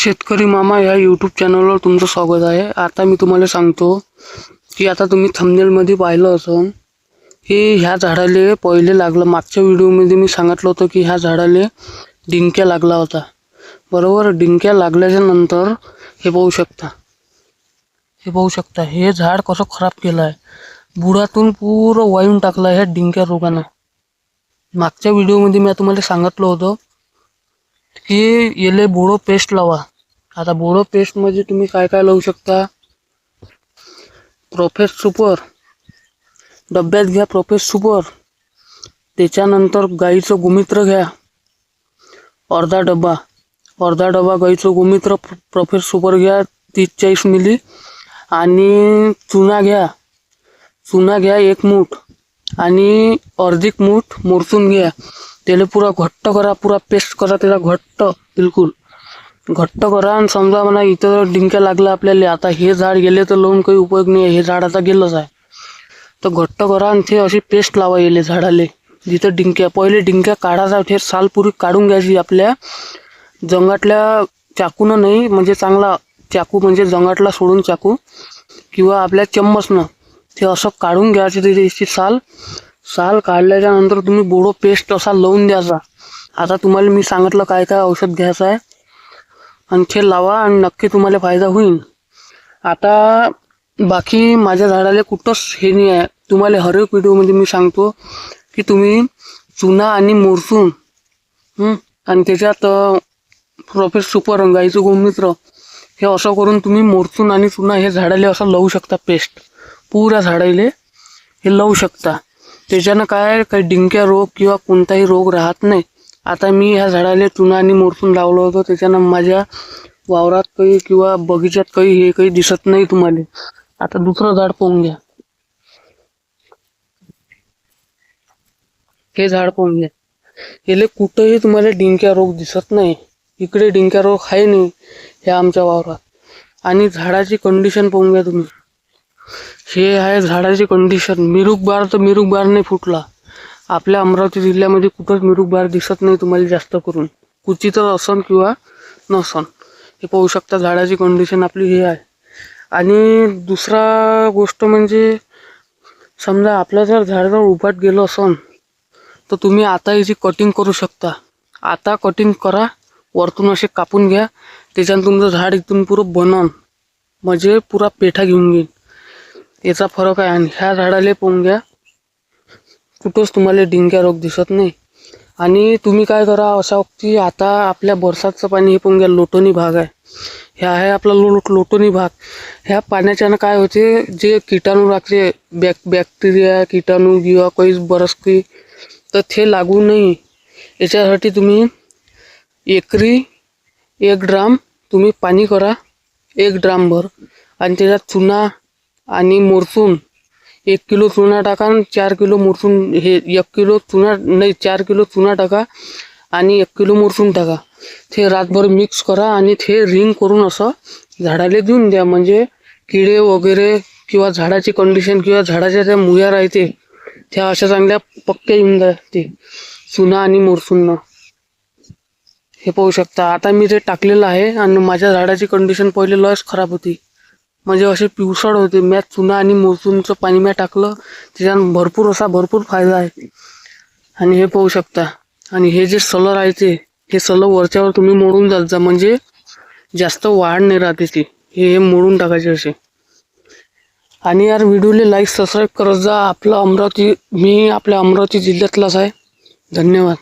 शेतकरी मामा या यूट्यूब चॅनलवर तुमचं स्वागत आहे. आता मी तुम्हाला सांगतो की आता तुम्ही थंबनेलमध्ये पाहिलं असं की ह्या झाडाले पहिले लागलं मागच्या व्हिडिओमध्ये मी सांगितलं होतं की ह्या झाडाले डिंक्या लागला होता. बरोबर? डिंक्या लागल्याच्या नंतर हे पाहू शकता. हे पाहू शकता हे झाड कसं खराब केलं आहे बुडातून पुरं वाळून टाकलं आहे ह्या डिंक्या रोगानं. मागच्या व्हिडिओमध्ये मी तुम्हाला सांगितलं होतं की येले बोडो पेस्ट लावा. आता बोडो पेस्टमध्ये तुम्ही काय काय लावू शकता? प्रोफेस सुपर डब्यात घ्या प्रोफेस सुपर त्याच्यानंतर गाईचं गोमित्र घ्या. अर्धा डबा. अर्धा डबा गाईचं गोमित्र प्रोफेस सुपर घ्या तीस चाळीस मिली. आणि चुना घ्या. चुना घ्या एक मूठ. आणि अर्धिक मूठ मोरसून घ्या. त्याला पुरा घट्ट करा पुरा पेस्ट करा त्याला घट्ट बिलकुल. घट्ट करा आणि समजा म्हणा इथं डिंक्या लागला आपल्याला आता हे झाड गेले तर लावून काही उपयोग नाही आहे हे झाड आता गेलंच आहे. तर घट्ट करा आणि ते अशी पेस्ट लावा येले झाडाले. जिथं डिंक्या पहिले डिंक्या काढायचा ते सालपुरी काढून घ्यायची आपल्या जंगाटल्या चाकून नाही म्हणजे चांगला चाकू म्हणजे जंगाटला सोडून चाकू किंवा आपल्या चम्मचनं. ते असं काढून घ्यायची त्याची साल साल काढल्याच्या नंतर तुम्ही बोडो पेस्ट असा लावून द्यायचा. आता तुम्हाला मी सांगितलं काय काय औषध घ्यायचं आहे. आणि ते लावा आणि नक्की तुम्हाला फायदा होईल. आता बाकी माझ्या झाडाला कुठंच हे नाही आहे. तुम्हाला हर एक व्हिडिओमध्ये मी सांगतो की तुम्ही चुना आणि मोरसून आणि त्याच्यात प्रोफेस सुपर रंगाईचं गोमित्र हे असं करून तुम्ही मोरचून आणि चुना हे झाडाला असं लावू शकता पेस्ट पुऱ्या झाडाले हे लावू शकता. त्याच्यानं काय काही डिंक्या रोग किंवा कोणताही रोग राहत नाही. आता मी ह्या झाडाला चुना आणि मोरचून लावलं होतं त्याच्यानं माझ्या वावरात काही किंवा बगीच्यात काही हे काही दिसत नाही तुम्हाला. आता दुसरं झाड पाहून घ्या. हे झाड पाहून घ्या. याले कुठंही तुम्हाला डिंक्या रोग दिसत नाही. इकडे डिंक्या रोग आहे नाही ह्या आमच्या वावरात. आणि झाडाची कंडिशन पाहून घ्या तुम्ही. हे आहे झाडाची कंडिशन मिरूक बार तर मिरूक बार नाही फुटला. आपल्या अमरावती जिल्ह्यामध्ये कुठंच मिरूक बार दिसत नाही तुम्हाला जास्त करून. क्वचितच असन किंवा नसन. हे पाहू शकता झाडाची कंडिशन आपली हे आहे. आणि दुसरा गोष्ट म्हणजे समजा आपलं जर झाड जर उभाट गेलं असन तर तुम्ही आता याची कटिंग करू शकता. आता कटिंग करा वरतून असे कापून घ्या त्याच्यानं तुमचं झाड इथून पुरं बनन. म्हणजे पुरा पेठा घेऊन घेईन. याचा फरक आहे. आणि ह्या झाडाला पोंग्या घ्या कुठंच तुम्हाला डिंग्या रोग दिसत नाही. आणि तुम्ही काय करा अशा की आता आपल्या बरसातचं पाणी हे पोंग्या घ्या लोटोनी भाग आहे. ह्या आहे आपला लो लोटोनी भाग. ह्या पाण्याच्यानं काय होते जे किटाणू राखते बॅक बॅक्टेरिया किटाणू किंवा काही बरंच तर ते लागू नाही. याच्यासाठी तुम्ही एकरी एक ड्राम तुम्ही पाणी करा एक ड्रामभर. आणि त्याच्यात चुना आणि मोरसून. एक किलो चुना टाका आणि चार किलो मोरसून. हे एक किलो चुना नाही चार किलो चुना टाका आणि एक किलो मोरसून टाका. ते रातभर मिक्स करा आणि ते रिंग करून असं झाडाला देऊन द्या. म्हणजे किडे वगैरे किंवा झाडाची कंडिशन किंवा झाडाच्या ज्या मुया राहते त्या अशा चांगल्या पक्क्या येऊन जाते. चुना आणि मोरसून हे पाहू शकता. आता मी ते टाकलेलं आहे आणि माझ्या झाडाची कंडिशन पहिले लस खराब होती. म्हणजे असे पिवसळ होते. म्या चुना आणि मोरचूनचं पाणी म्या टाकलं. त्याच्यानं भरपूर असा भरपूर फायदा आहे. आणि हे पाहू शकता. आणि हे जे सलर आहे ते हे सलर वरच्यावर तुम्ही मोडून जात जा. म्हणजे जास्त वाढ नाही राहते ती. हे हे मोडून टाकायचे असे. आणि यार व्हिडिओला लाईक सबस्क्राईब करत जा. आपलं अमरावती मी आपल्या अमरावती जिल्ह्यातलाच आहे. धन्यवाद.